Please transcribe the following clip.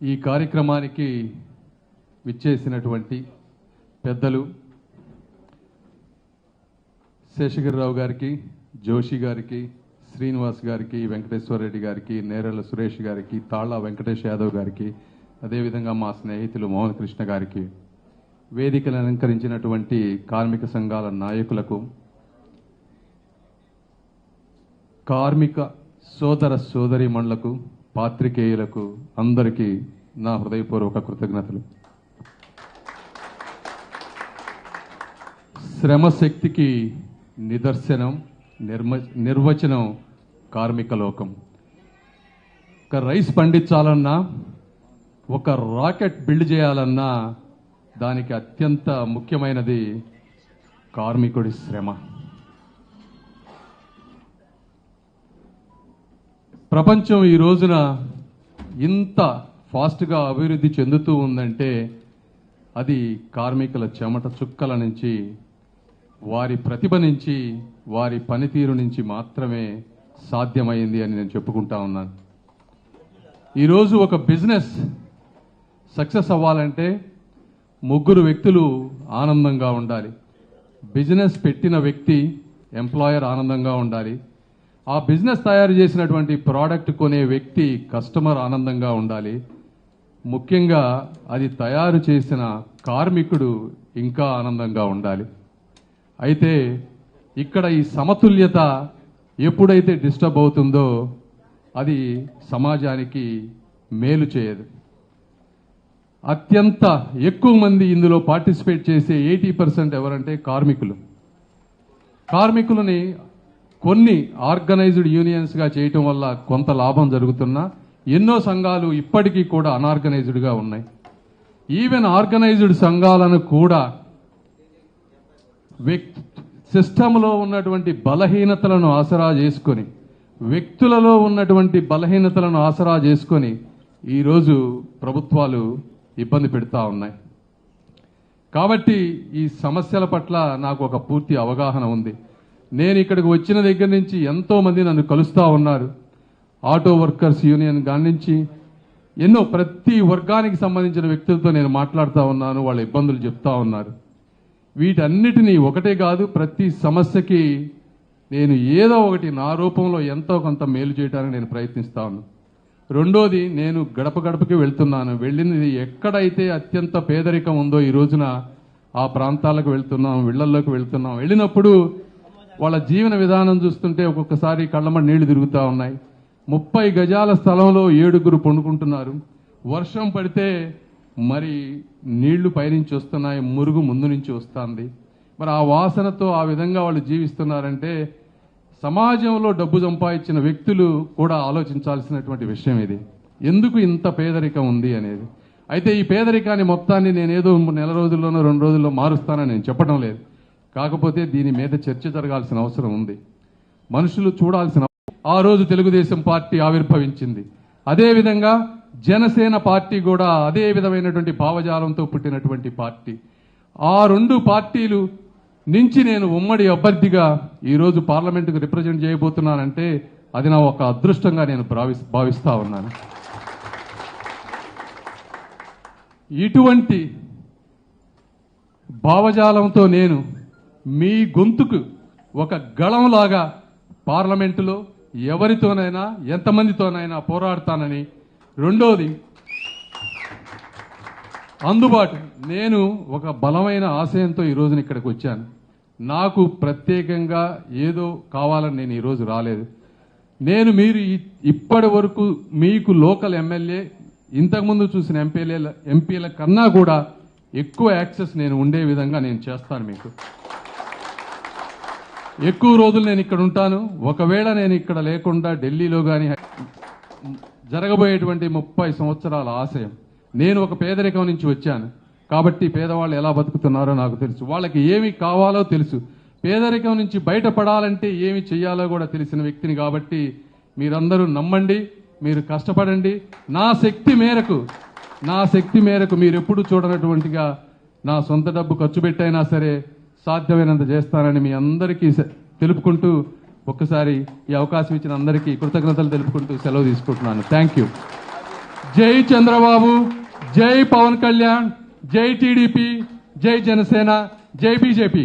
ఈ కార్యక్రమానికి విచ్చేసినటువంటి పెద్దలు శేషగిరిరావు గారికి జోషి గారికి శ్రీనివాస్ గారికి వెంకటేశ్వర రెడ్డి గారికి నేరల సురేష్ గారికి తాళ్ళ వెంకటేష్ యాదవ్ గారికి అదేవిధంగా మా స్నేహితులు మోహన్ కృష్ణ గారికి వేదికలు అలంకరించినటువంటి కార్మిక సంఘాల నాయకులకు కార్మిక సోదర సోదరీమణులకు పాత్రికేయులకు అందరికీ నా హృదయపూర్వక కృతజ్ఞతలు. శ్రమశక్తికి నిదర్శనం నిర్మ నిర్వచనం కార్మిక లోకం. ఒక రైస్ పండించాలన్నా ఒక రాకెట్ బిల్డ్ చేయాలన్నా దానికి అత్యంత ముఖ్యమైనది కార్మికుడి శ్రమ. ప్రపంచం ఈ రోజున ఇంత ఫాస్ట్గా అభివృద్ధి చెందుతూ ఉందంటే అది కార్మికుల చెమట చుక్కల నుంచి వారి ప్రతిభ నుంచి వారి పనితీరు నుంచి మాత్రమే సాధ్యమైంది అని నేను చెప్పుకుంటా ఉన్నాను. ఈరోజు ఒక బిజినెస్ సక్సెస్ అవ్వాలంటే ముగ్గురు వ్యక్తులు ఆనందంగా ఉండాలి. బిజినెస్ పెట్టిన వ్యక్తి ఎంప్లాయర్ ఆనందంగా ఉండాలి. ఆ బిజినెస్ తయారు చేసినటువంటి ప్రోడక్ట్ కొనే వ్యక్తి కస్టమర్ ఆనందంగా ఉండాలి. ముఖ్యంగా అది తయారు చేసిన కార్మికుడు ఇంకా ఆనందంగా ఉండాలి. అయితే ఇక్కడ ఈ సమతుల్యత ఎప్పుడైతే డిస్టర్బ్ అవుతుందో అది సమాజానికి మేలు చేయదు. అత్యంత ఎక్కువ మంది ఇందులో పార్టిసిపేట్ చేసే ఎయిటీ పర్సెంట్ ఎవరంటే కార్మికులు. కార్మికులని కొన్ని ఆర్గనైజ్డ్ యూనియన్స్గా చేయటం వల్ల కొంత లాభం జరుగుతున్నా ఎన్నో సంఘాలు ఇప్పటికీ కూడా అనార్గనైజ్డ్గా ఉన్నాయి. ఈవెన్ ఆర్గనైజ్డ్ సంఘాలను కూడా వ్యక్తి సిస్టంలో ఉన్నటువంటి బలహీనతలను ఆసరా చేసుకొని వ్యక్తులలో ఉన్నటువంటి బలహీనతలను ఆసరా చేసుకొని ఈరోజు ప్రభుత్వాలు ఇబ్బంది పెడతా ఉన్నాయి. కాబట్టి ఈ సమస్యల పట్ల నాకు ఒక పూర్తి అవగాహన ఉంది. నేను ఇక్కడికి వచ్చిన దగ్గర నుంచి ఎంతోమంది నన్ను కలుస్తూ ఉన్నారు. ఆటో వర్కర్స్ యూనియన్ కాడి నుంచి ఎన్నో ప్రతి వర్గానికి సంబంధించిన వ్యక్తులతో నేను మాట్లాడుతూ ఉన్నాను వాళ్ళ ఇబ్బందులు చెప్తా ఉన్నారు. వీటన్నిటినీ ఒకటే కాదు ప్రతి సమస్యకి నేను ఏదో ఒకటి నా రూపంలో ఎంతో కొంత మేలు చేయడానికి నేను ప్రయత్నిస్తా ఉన్నాను రెండోది నేను గడప గడపకి వెళ్తున్నాను. వెళ్ళినది ఎక్కడైతే అత్యంత పేదరికం ఉందో ఈ రోజున ఆ ప్రాంతాలకు వెళ్తున్నాం ఇళ్ళలోకి వెళ్తున్నాం. వెళ్ళినప్పుడు వాళ్ళ జీవన విధానం చూస్తుంటే ఒక్కొక్కసారి కళ్ళమ నీళ్ళు తిరుగుతూ ఉన్నాయి. ముప్పై గజాల స్థలంలో ఏడుగురు పండుకుంటున్నారు. వర్షం పడితే మరి నీళ్ళు పైనుంచి వస్తున్నాయి మురుగు ముందు నుంచి వస్తుంది. మరి ఆ వాసనతో ఆ విధంగా వాళ్ళు జీవిస్తున్నారంటే సమాజంలో డబ్బు సంపాదించిన వ్యక్తులు కూడా ఆలోచించాల్సినటువంటి విషయం ఇది. ఎందుకు ఇంత పేదరికం ఉంది అనేది. అయితే ఈ పేదరికాన్ని మొత్తాన్ని నేనేదో నెల రోజుల్లోనో రెండు రోజుల్లో మారుస్తానని నేను చెప్పడం లేదు. కాకపోతే దీని మీద చర్చ జరగాల్సిన అవసరం ఉంది. మనుషులు చూడాల్సిన ఆ రోజు తెలుగుదేశం పార్టీ ఆవిర్భవించింది. అదేవిధంగా జనసేన పార్టీ కూడా అదే విధమైనటువంటి భావజాలంతో పుట్టినటువంటి పార్టీ. ఆ రెండు పార్టీలు నుంచి నేను ఉమ్మడి అభ్యర్థిగా ఈరోజు పార్లమెంటుకు రిప్రజెంట్ చేయబోతున్నానంటే అది నా ఒక అదృష్టంగా నేను భావి భావిస్తా ఉన్నాను. ఇటువంటి భావజాలంతో నేను మీ గొంతుకు ఒక గళంలాగా పార్లమెంటులో ఎవరితోనైనా ఎంతమందితోనైనా పోరాడతానని రెండోది అందుబాటు నేను ఒక బలమైన ఆశయంతో ఈ రోజున ఇక్కడికి వచ్చాను. నాకు ప్రత్యేకంగా ఏదో కావాలని నేను ఈరోజు రాలేదు. నేను మీరు ఇ- ఇప్పటి వరకు మీకు లోకల్ ఎమ్మెల్యే ఇంతకుముందు చూసిన ఎంపీల ఎంపీల కన్నా కూడా ఎక్కువ యాక్సెస్ నేను ఉండే విధంగా నేను చేస్తాను మీకు. ఎక్కువ రోజులు నేను ఇక్కడ ఉంటాను. ఒకవేళ నేను ఇక్కడ లేకుండా ఢిల్లీలో కానీ జరగబోయేటువంటి ముప్పై సంవత్సరాల ఆశయం. నేను ఒక పేదరికం నుంచి వచ్చాను. కాబట్టి పేదవాళ్ళు ఎలా బతుకుతున్నారో నాకు తెలుసు. వాళ్ళకి ఏమి కావాలో తెలుసు. పేదరికం నుంచి బయటపడాలంటే ఏమి చేయాలో కూడా తెలిసిన వ్యక్తిని కాబట్టి మీరందరూ నమ్మండి మీరు కష్టపడండి. నా శక్తి మేరకు నా శక్తి మేరకు మీరు ఎప్పుడు చూడనటువంటిగా నా సొంత డబ్బు ఖర్చు పెట్టైనా సరే సాధ్యమైనంత చేస్తానని మీ అందరికీ తెలుపుకుంటూ ఒక్కసారి ఈ అవకాశం ఇచ్చిన అందరికీ కృతజ్ఞతలు తెలుపుకుంటూ సెలవు తీసుకుంటున్నాను. థ్యాంక్ యూ జై చంద్రబాబు జై పవన్ కళ్యాణ్ జై టీడీపీ జై జనసేన జై బీజేపీ.